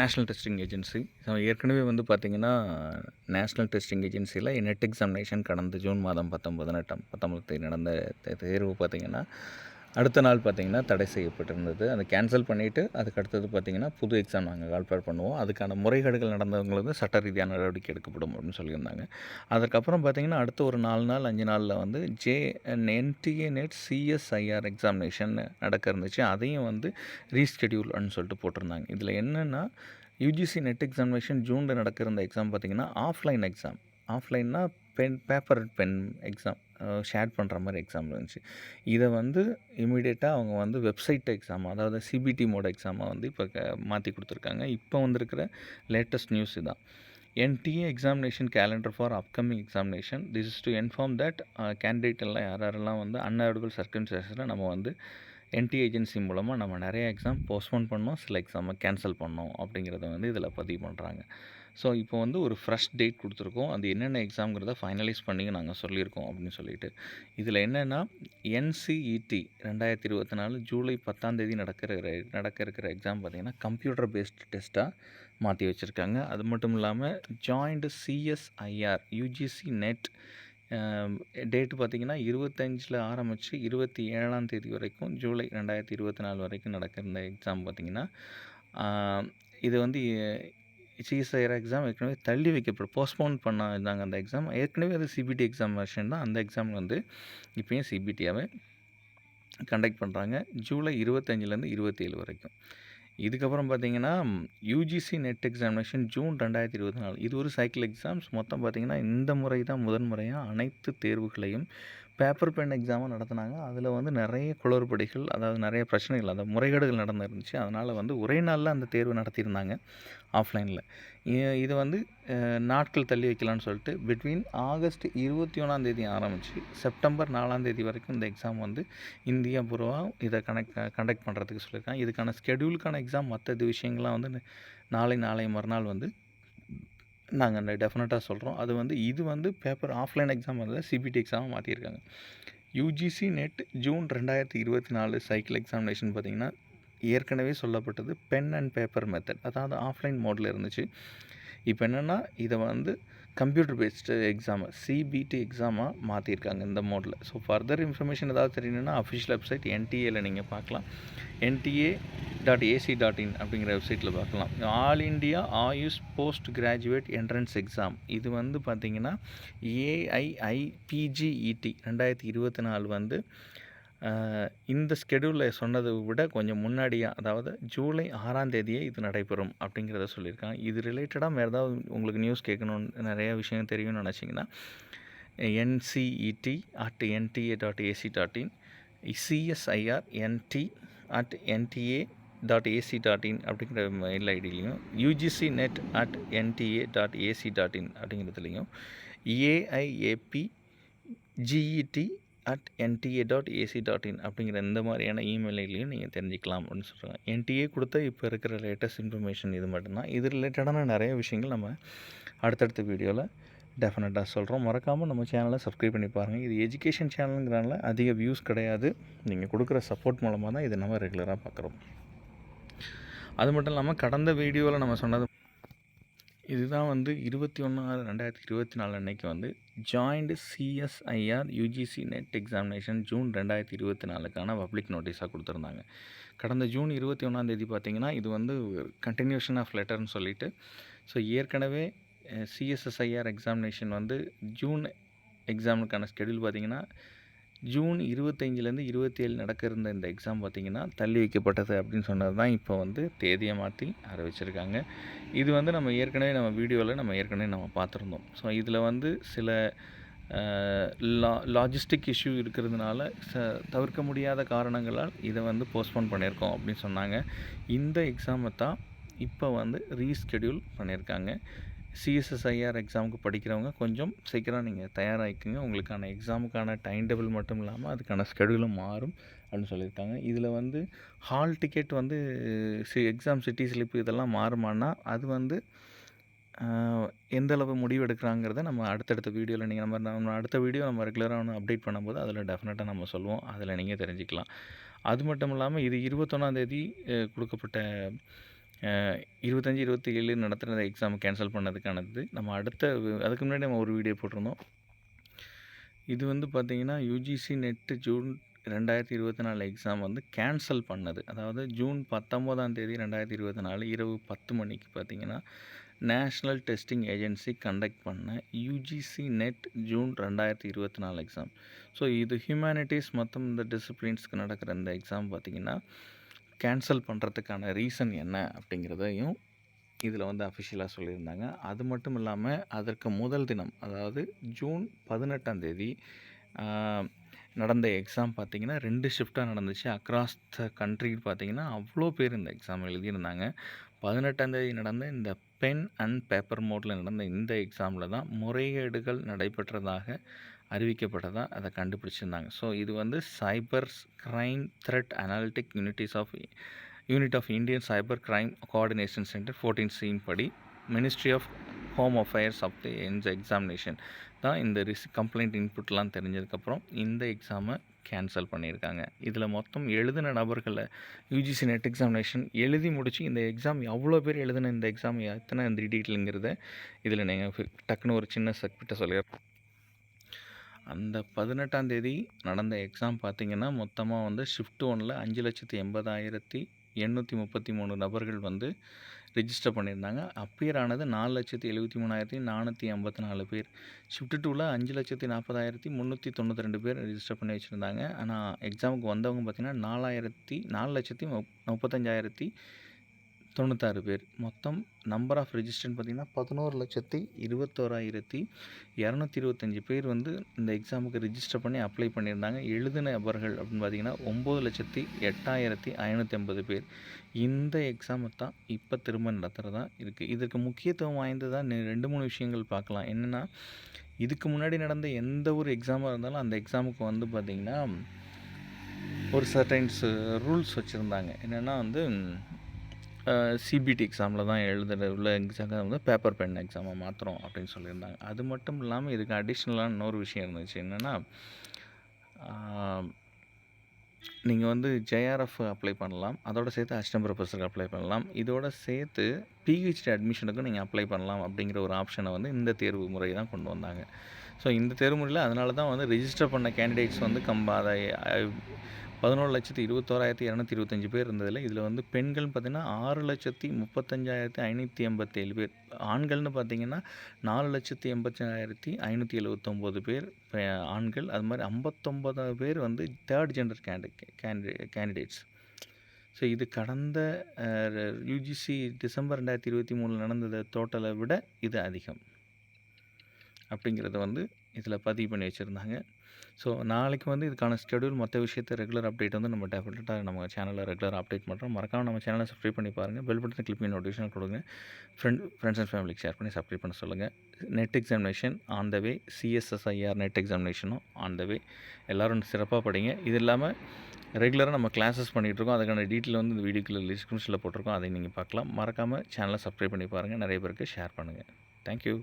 National testing agency. ஏற்கனவே வந்து பார்த்திங்கன்னா நேஷ்னல் டெஸ்டிங் ஏஜென்சியில் நெட் எக்ஸாமினேஷன் கடந்த ஜூன் மாதம் பத்தொம்பது நட்டம் பத்தொம்பது நடந்த தே- தேர்வு பார்த்திங்கன்னா அடுத்த நாள் பார்த்திங்கன்னா தடை செய்யப்பட்டிருந்தது. அதை கேன்சல் பண்ணிவிட்டு அதுக்கு அடுத்தது பார்த்திங்கன்னா புது எக்ஸாம் நாங்கள் கால்பேர் பண்ணுவோம். அதுக்கான முறைகேடுகள் நடந்தவங்களுக்கு சட்ட ரீதியான நடவடிக்கை எடுக்கப்படும் அப்படின்னு சொல்லியிருந்தாங்க. அதுக்கப்புறம் பார்த்திங்கன்னா அடுத்த ஒரு நாலு நாள் அஞ்சு நாளில் வந்து J NTA NET CSIR examination நடக்க இருந்துச்சு. அதையும் வந்து ரீஸ்கெடியூல்னு சொல்லிட்டு போட்டிருந்தாங்க. இதில் என்னென்னா யூஜிசி நெட் எக்ஸாமினேஷன் ஜூனில் நடக்கிற இந்த எக்ஸாம் பார்த்திங்கன்னா offline exam ஆஃப்லைன்னா pen paper pen exam share பண்ணுற மாதிரி எக்ஸாம் இருந்துச்சு. இதை வந்து இமீடியட்டாக அவங்க வந்து வெப்சைட் எக்ஸாம் அதாவது சிபிடி மோட் எக்ஸாமை வந்து இப்போ மாற்றி கொடுத்துருக்காங்க. இப்போ வந்திருக்கிற லேட்டஸ்ட் நியூஸ் இதான். NTA examination calendar for upcoming examination this is to inform that candidate எல்லாம் யார் யாரெல்லாம் வந்து அன்அவைலபிள் சர்க்கம்ஸ்டன்ஸில் நம்ம வந்து என்டிஏ ஏஜென்சி மூலமாக நம்ம நிறைய எக்ஸாம் போஸ்ட்போன் பண்ணோம் சில எக்ஸாமை கேன்சல் பண்ணோம் அப்படிங்கிறத வந்து இதில் பதிவு பண்ணுறாங்க ஸோ இப்போ வந்து ஒரு ஃப்ரெஷ் டேட் கொடுத்துருக்கோம். அது என்னென்ன எக்ஸாம்ங்கிறத ஃபைனலைஸ் பண்ணி நாங்கள் சொல்லியிருக்கோம் அப்படின்னு சொல்லிட்டு. இதில் என்னென்னா என்சிஇடி ரெண்டாயிரத்தி இருபத்தி நாலு ஜூலை பத்தாந்தேதி நடக்கிற நடக்க இருக்கிற எக்ஸாம் பார்த்திங்கன்னா கம்ப்யூட்டர் பேஸ்டு டெஸ்ட்டாக மாற்றி வச்சுருக்காங்க. அது மட்டும் இல்லாமல் joint CSIR UGC NET date பார்த்திங்கன்னா இருபத்தஞ்சில் ஆரம்பித்து இருபத்தி ஏழாம் தேதி வரைக்கும் ஜூலை ரெண்டாயிரத்தி இருபத்தி நாலு வரைக்கும் நடக்கிற இந்த எக்ஸாம் பார்த்திங்கன்னா இது வந்து சிஎஸ்ஐஆர் எக்ஸாம் ஏற்கனவே தள்ளி வைக்கப்படும் போஸ்ட்போன் பண்ண இருந்தாங்க அந்த எக்ஸாம் ஏற்கனவே அது சிபிடி எக்ஸாம் வெர்ஷன் தான். அந்த எக்ஸாம் வந்து இப்போயும் சிபிடியாகவே கண்டக்ட் பண்ணுறாங்க ஜூலை இருபத்தஞ்சிலேருந்து இருபத்தேழு வரைக்கும். இதுக்கப்புறம் பார்த்தீங்கன்னா யூஜிசி நெட் எக்ஸாமினேஷன் ஜூன் ரெண்டாயிரத்தி இருபத்தி நாலு. இது ஒரு சைக்கிள் எக்ஸாம்ஸ் மொத்தம் பார்த்தீங்கன்னா இந்த முறை தான் முதன் முறையாக அனைத்து தேர்வுகளையும் பேப்பர் பென் எக்ஸாமும் நடத்தினாங்க. அதில் வந்து நிறைய குளறுபடிகள் அதாவது நிறைய பிரச்சனைகள் அந்த முறைகேடுகள் நடந்துருந்துச்சு. அதனால் வந்து ஒரே நாளில் அந்த தேர்வு நடத்தியிருந்தாங்க ஆஃப்லைனில். இது வந்து நாட்கள் தள்ளி வைக்கலாம்னு சொல்லிட்டு பிட்வீன் ஆகஸ்ட் இருபத்தி ஒன்றாம் தேதி ஆரம்பித்து செப்டம்பர் நாலாம் தேதி வரைக்கும் இந்த எக்ஸாம் வந்து இந்தியா பூர்வாக இதை கனெக்ட் கண்டக்ட் பண்ணுறதுக்கு சொல்லியிருக்காங்க. இதுக்கான ஸ்கெடியூலுக்கான எக்ஸாம் மற்ற இது விஷயங்கள்லாம் வந்து நாளை நாளை மறுநாள் வந்து நாங்கள் டெஃபினட்டாக சொல்கிறோம் அது வந்து இது வந்து பேப்பர் ஆஃப்லைன் எக்ஸாம் வந்து சிபிடி எக்ஸாமாக மாற்றிருக்காங்க யூஜிசி நெட் ஜூன் ரெண்டாயிரத்தி இருபத்தி நாலு சைக்கிள் எக்ஸாமினேஷன் பார்த்திங்கன்னா ஏற்கனவே சொல்லப்பட்டது பென் அண்ட் பேப்பர் மெத்தட் அதாவது ஆஃப்லைன் மோடில் இருந்துச்சு. இப்போ என்னென்னா இதை வந்து கம்ப்யூட்டர் பேஸ்டு எக்ஸாமை சிபிடி எக்ஸாமாக மாற்றிருக்காங்க இந்த மோடில் ஸோ ஃபர்தர் இன்ஃபர்மேஷன் ஏதாவது தெரியணும்னா அஃபிஷியல் வெப்சைட் என்டிஏல நீங்கள் பார்க்கலாம். NTA dot AC dot in அப்படிங்கிற வெப்சைட்டில் பார்க்கலாம். All India AYUSH post graduate entrance exam இது வந்து பார்த்திங்கன்னா ஏஐஐபிஜிஇடி ரெண்டாயிரத்தி இருபத்தி நாலு வந்து இந்த ஸ்கெடியூலில் சொன்னதை விட கொஞ்சம் முன்னாடியாக அதாவது ஜூலை ஆறாம் தேதியே இது நடைபெறும் அப்படிங்கிறத சொல்லியிருக்காங்க. இது ரிலேட்டடாக வேறு ஏதாவது உங்களுக்கு நியூஸ் கேட்கணுன்னு நிறைய விஷயம் தெரியும்னு நினச்சிங்கன்னா NCET at NTA dot AC dot in CSIR NET at NTA dot AC dot in அப்படிங்கிற mail ஐடியிலையும் UGC NET at NTA dot AC dot in அப்படிங்கிறதுலையும் AIAP GET at NTA dot AC dot in அப்படிங்கிற இந்த மாதிரியான email ஐடிலையும் நீங்கள் தெரிஞ்சுக்கலாம் அப்படின்னு சொல்கிறாங்க NDA கொடுத்த இப்போ இருக்கிற லேட்டஸ்ட் இன்ஃபர்மேஷன் இது மட்டும்தான். இது ரிலேட்டடான நிறைய விஷயங்கள் நம்ம அடுத்தடுத்த வீடியோவில் டெஃபினட்டாக சொல்கிறோம் மறக்காமல் நம்ம சேனலை சப்ஸ்கிரைப் பண்ணி பாருங்கள் இது எஜுகேஷன் சேனலுங்கிறனால அதிக வியூஸ் கிடையாது. நீங்கள் கொடுக்குற சப்போர்ட் மூலமாக தான் இதை நம்ம ரெகுலராக பார்க்குறோம். அது மட்டும் இல்லாமல் கடந்த வீடியோவில் நம்ம சொன்னது இதுதான் வந்து இருபத்தி ஒன்று ஆறு ரெண்டாயிரத்தி இருபத்தி நாலு அன்னைக்கு வந்து joint CSIR UGC NET examination June ரெண்டாயிரத்தி இருபத்தி நாலுக்கான பப்ளிக் நோட்டீஸாக கொடுத்துருந்தாங்க. கடந்த ஜூன் இருபத்தி ஒன்றாந்தேதி பார்த்திங்கன்னா இது வந்து கண்டினியூஷன் ஆஃப் லெட்டர்னு சொல்லிட்டு ஸோ ஏற்கனவே சிஎஸ்எஸ்ஐஆர் எக்ஸாமினேஷன் வந்து ஜூன் எக்ஸாமுக்கான ஸ்கெடியூல் பார்த்தீங்கன்னா ஜூன் இருபத்தஞ்சிலேருந்து இருபத்தி ஏழு நடக்க இருந்த இந்த எக்ஸாம் பார்த்திங்கன்னா தள்ளி வைக்கப்பட்டது அப்படின்னு சொன்னது தான் இப்போ வந்து தேதியை மாற்றி அறிவிச்சிருக்காங்க. இது வந்து நம்ம ஏற்கனவே நம்ம வீடியோவில் நம்ம ஏற்கனவே நம்ம பார்த்துருந்தோம். ஸோ இதில் வந்து சில லா லாஜிஸ்டிக் இஷ்யூ இருக்கிறதுனால ச தவிர்க்க முடியாத காரணங்களால் இதை வந்து போஸ்ட்போன் பண்ணியிருக்கோம் அப்படின்னு சொன்னாங்க. இந்த எக்ஸாமை தான் இப்போ வந்து ரீஸ்கெடியூல் பண்ணியிருக்காங்க. சிஎஸ்எஸ்ஐஆர் எக்ஸாமுக்கு படிக்கிறவங்க கொஞ்சம் சீக்கிரம் நீங்கள் தயாராகிக்குங்க உங்களுக்கான எக்ஸாமுக்கான டைம் டேபிள் மட்டும் இல்லாமல் அதுக்கான ஸ்கெடியூலும் மாறும் அப்படின்னு சொல்லியிருக்காங்க. இதில் வந்து ஹால் டிக்கெட் வந்து சி எக்ஸாம் சிட்டி ஸ்லிப் இதெல்லாம் மாறுமானா அது வந்து எந்தளவு எந்த அளவு முடிவு எடுக்கிறாங்கிறத நம்ம அடுத்தடுத்த வீடியோவில் நீங்கள் நம்ம நம்ம அடுத்த வீடியோ நம்ம ரெகுலராக ஒன்று அப்டேட் பண்ணும்போது அதில் டெஃபினட்டாக நம்ம சொல்லுவோம் அதில் நீங்கள் தெரிஞ்சுக்கலாம். அது மட்டும் இல்லாமல் இது இருபத்தொன்னாந்தேதி கொடுக்கப்பட்ட இருபத்தஞ்சி இருபத்தி ஏழு நடத்துகிற எக்ஸாம் கேன்சல் பண்ணதுக்கானது. நம்ம அடுத்த அதுக்கு முன்னாடி நம்ம ஒரு வீடியோ போட்டிருந்தோம். இது வந்து பார்த்திங்கன்னா யூஜிசி நெட்டு ஜூன் ரெண்டாயிரத்தி இருபத்தி நாலு எக்ஸாம் வந்து கேன்சல் பண்ணது. அதாவது ஜூன் பத்தொம்போதாம் தேதி ரெண்டாயிரத்தி இருபத்தி நாலு இரவு பத்து மணிக்கு பார்த்திங்கன்னா நேஷ்னல் டெஸ்டிங் ஏஜென்சி கண்டக்ட் பண்ண யூஜிசி நெட் ஜூன் ரெண்டாயிரத்தி இருபத்தி நாலு எக்ஸாம் ஸோ இது ஹியூமனிட்டிஸ் மற்றும் இந்த டிசிப்ளின்ஸ்க்கு நடக்கிற இந்த எக்ஸாம் பார்த்திங்கன்னா கேன்சல் பண்ணுறதுக்கான ரீசன் என்ன அப்படிங்கிறதையும் இதில் வந்து அஃபிஷியலாக சொல்லியிருந்தாங்க. அது மட்டும் இல்லாமல் அதற்கு முதல் தினம் அதாவது ஜூன் பதினெட்டாம் தேதி நடந்த எக்ஸாம் பார்த்திங்கன்னா ரெண்டு ஷிஃப்ட்டாக நடந்துச்சு. அக்ராஸ் த கண்ட்ரி பார்த்திங்கன்னா அவ்வளோ பேர் இந்த எக்ஸாம் எழுதியிருந்தாங்க. பதினெட்டாந்தேதி நடந்த இந்த பென் அண்ட் பேப்பர் மோட்டில் நடந்த இந்த எக்ஸாமில் தான் முறைகேடுகள் நடைபெற்றதாக அறிவிக்கப்பட்டதாக அதை கண்டுபிடிச்சிருந்தாங்க. ஸோ இது வந்து cyber crime threat analytic units of unit of Indian cyber crime coordination centre fourteen சியின் படி ministry of home affairs of the இந்த எக்ஸாமினேஷன் தான் இந்த ரிஸ் கம்ப்ளைண்ட் இன்புட்லாம் தெரிஞ்சதுக்கப்புறம் இந்த எக்ஸாமை கேன்சல் பண்ணியிருக்காங்க. இதில் மொத்தம் எழுதின நபர்களை யூஜிசி நெட் எக்ஸாமினேஷன் எழுதி முடித்து இந்த எக்ஸாம் எவ்வளோ பேர் எழுதின இந்த எக்ஸாம் எத்தனை இந்த டீட்டெயிலுங்கிறத இதில் நீங்கள் டக்குன்னு ஒரு சின்ன செக்பிட்ட சொல்லியிருக்கோம் அந்த பதினெட்டாம் தேதி நடந்த எக்ஸாம் பார்த்திங்கன்னா மொத்தமாக வந்து ஷிஃப்ட் ஒனில் அஞ்சு லட்சத்தி எண்பதாயிரத்தி எண்ணூற்றி முப்பத்தி மூணு நபர்கள் வந்து ரிஜிஸ்டர் பண்ணியிருந்தாங்க. அப்பியர் ஆனது நாலு லட்சத்தி எழுபத்தி மூணாயிரத்தி நானூற்றி ஐம்பத்தி நாலு பேர். ஷிஃப்ட் டூவில் அஞ்சு லட்சத்தி நாற்பதாயிரத்தி முந்நூற்றி தொண்ணூற்றி ரெண்டு பேர் ரிஜிஸ்டர் பண்ணி வச்சுருந்தாங்க. ஆனால் எக்ஸாமுக்கு வந்தவங்க பார்த்திங்கன்னா நாலாயிரத்தி நாலு லட்சத்தி முப்பத்தஞ்சாயிரத்தி தொண்ணூத்தாறு பேர். மொத்தம் நம்பர் ஆஃப் ரிஜிஸ்டர்னு பார்த்திங்கன்னா பதினோரு லட்சத்தி இருபத்தோராயிரத்தி இரநூத்தி இருபத்தஞ்சி பேர் வந்து இந்த எக்ஸாமுக்கு ரிஜிஸ்டர் பண்ணி அப்ளை பண்ணியிருந்தாங்க. எழுதுன நபர்கள் அப்படின்னு பார்த்திங்கன்னா ஒம்பது லட்சத்தி எட்டாயிரத்தி ஐநூற்றி ஐம்பது பேர். இந்த எக்ஸாமை தான் இப்போ திரும்ப நடத்துகிறதா இருக்குது இதற்கு முக்கியத்துவம் வாய்ந்ததாக ரெண்டு மூணு விஷயங்கள் பார்க்கலாம். என்னென்னா இதுக்கு முன்னாடி நடந்த எந்த ஒரு எக்ஸாமாக இருந்தாலும் அந்த எக்ஸாமுக்கு வந்து பார்த்திங்கன்னா ஒரு சர்டைன்ஸ் ரூல்ஸ் uh, வச்சுருந்தாங்க. என்னென்னா வந்து சிபிடி எக்ஸாமில் தான் எழுதுகிற உள்ள எக்ஸாம் வந்து பேப்பர் பென் எக்ஸாமை மாற்றுறோம் அப்படின்னு சொல்லியிருந்தாங்க. அது மட்டும் இல்லாமல் இதுக்கு அடிஷ்னலான இன்னொரு விஷயம் இருந்துச்சு. என்னென்னா நீங்கள் வந்து ஜேஆர்எஃப் அப்ளை பண்ணலாம். அதோடு சேர்த்து அசிஸ்டன்ட் ப்ரொஃபஸருக்கு அப்ளை பண்ணலாம். இதோட சேர்த்து பிஹெச்டி அட்மிஷனுக்கும் நீங்கள் அப்ளை பண்ணலாம் அப்படிங்கிற ஒரு ஆப்ஷனை வந்து இந்த தேர்வு முறை தான் கொண்டு வந்தாங்க. ஸோ இந்த தேர்வு முறையில் அதனால தான் வந்து ரிஜிஸ்டர் பண்ண கேண்டிடேட்ஸ் வந்து கம்ப அதை பதினோரு லட்சத்தி இருபத்தோராயிரத்தி இரநூத்தி இருபத்தஞ்சி பேர் இருந்ததில் இதில் வந்து பெண்கள் பார்த்திங்கன்னா ஆறு லட்சத்தி முப்பத்தஞ்சாயிரத்தி ஐநூற்றி எண்பத்தேழு பேர். ஆண்கள்னு பார்த்திங்கன்னா நாலு லட்சத்தி எண்பத்தஞ்சாயிரத்தி ஐநூற்றி எழுபத்தொம்போது பேர் ஆண்கள். அது மாதிரி ஐம்பத்தொம்பது பேர் வந்து third gender candi candi candidates so இது கடந்த யூஜிசி டிசம்பர் ரெண்டாயிரத்தி இருபத்தி மூணில் நடந்ததை டோட்டலை விட இது அதிகம். அப்படிங்கிறத வந்து இதில் பதிவு பண்ணி வச்சுருந்தாங்க. ஸோ நாளைக்கு வந்து இதுக்கான ஸ்கெடியூல் மற்ற விஷயத்தை ரெகுலர் அப்டேட் வந்து நம்ம டெஃபினட்டாக நம்ம சேனலில் ரெகுலர் அப்டேட் பண்ணுறோம் மறக்காமல் நம்ம சேனலை சப்ஸ்கிரைப் பண்ணி பாருங்கள் பெல் பட்டன் கிளிக் பண்ணி நோட்டிஃபிகேஷன் கொடுங்க. ஃப்ரெண்ட் ஃப்ரெண்ட்ஸ் அண்ட் ஃபேமிலிக்கு ஷேர் பண்ணி சப்ஸ்கிரைப் பண்ண சொல்லுங்கள் NET examination on the way CSSIR NET எக்ஸாமினேஷனும் on the way எல்லோரும் சிறப்பாக படிங்க. இது இல்லாமல் ரெகுலராக நம்ம கிளாஸஸ் பண்ணிகிட்ருக்கோம் அதுக்கான டீட்டெயில் வந்து இந்த வீடியோக்குள்ள டிஸ்கிரிப்ஷனில் போட்டிருக்கோம். அதை நீங்கள் பார்க்கலாம். மறக்காமல் சேனலை சப்ஸ்கிரைப் பண்ணி பாருங்கள் நிறைய பேருக்கு ஷேர் பண்ணுங்கள் தேங்க்யூ